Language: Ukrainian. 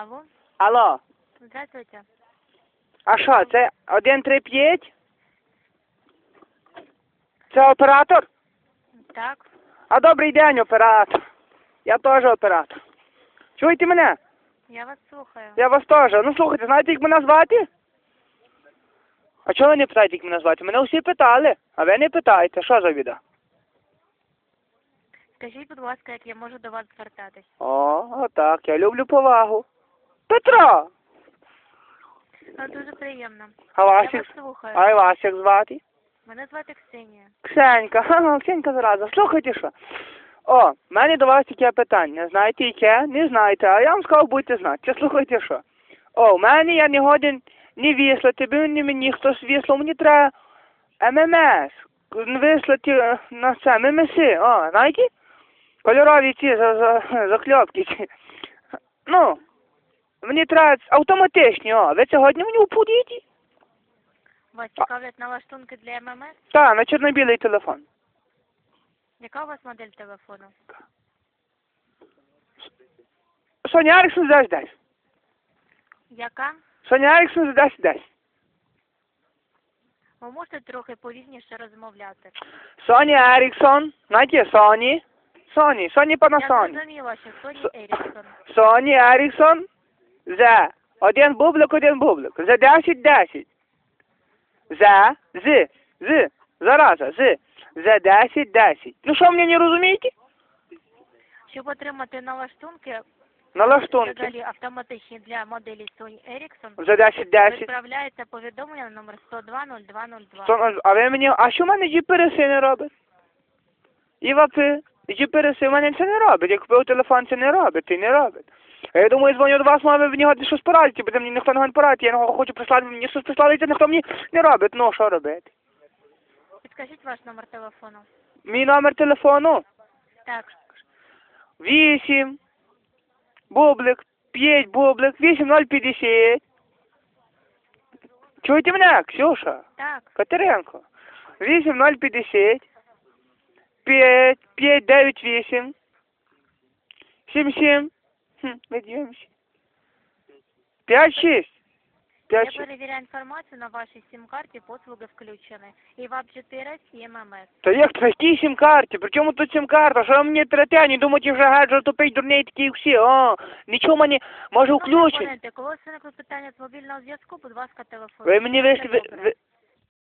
Алло, Алло, здравствуйте. а що, це 135? Це оператор? Так, А добрий день, оператор. Я теж оператор. Чуєте мене? я вас слухаю. Я вас теж. Ну слухайте, знаєте, як мене звати? А чого ви не питаєте, як мене звати? Мене всі питали, а ви не питаєте. Що за біда? Скажіть, будь ласка, як я можу до вас звертатись? О, отак, я люблю повагу. Петро! Ну, дуже приємно. А Я вас вас як, слухаю. а вас як звати? Мене звати Ксенія. Ксенька, ха, Ксенька зараза, слухайте що. О, в мене до вас таке питання. Знаєте яке? Не знаєте, а я вам сказав, будете знати. Чи слухайте що. О, в мене я не годен не вислати, би не мені хтось вислав, мені треба ММС. Вислати е, на це, ММС, о, знаєте? Кольорові ці за, за, закльопки ці. Ну, мені треба автоматичні, о, ви сьогодні мені упудите? Вас цікавлять налаштунки для ММС? Так, на чорно-білий телефон. Яка у вас модель телефону? Соня Еріксон десь десь. Яка? Соня Еріксон десь десь. Ви можете трохи повільніше розмовляти? Соня Еріксон, знаєте, Соні. Соні, Соні Я Панасоні. зрозуміла, що Соні Со- Еріксон. Соні Еріксон за один бублик, один бублик. За 10, 10. За, з, з, зараза, з. За 10, 10. Ну що мені не розумієте? Щоб отримати налаштунки, Налаштунки. взагалі автоматичні для моделі Sony Ericsson, За 10, 10. відправляється повідомлення на номер 1020202. Сон- А ви мені, а що в мене джіпереси не робить? Івапи, джіпереси в мене це не робить. Я купив телефон, це не робить, і не робить. А я думаю, дзвоню до вас, може ви в нього щось порадите, бо мені ніхто не порадить, я його хочу прислати, мені щось прислали, це ніхто мені не робить. Ну, що робити? Підкажіть ваш номер телефону. Мій номер телефону Так, 8, бублик, 5 бублик, 8050. Чуєте мене, Ксюша? так. Катеренко. 8050 5 598 77 Хм, подивимося. 56 Я перевіряю інформацію на вашій сім-карті, послуги включені. І ВАП 4 і ММС. Та як це якій сім-карті? При чому тут сім-карта? Що ви мені трете? Не думайте вже гаджет тупий дурний такі всі. О, нічого мені може включить. Коли виникли питання з мобільного зв'язку, будь ласка, телефон. Ви мені вийшли, ви, ви,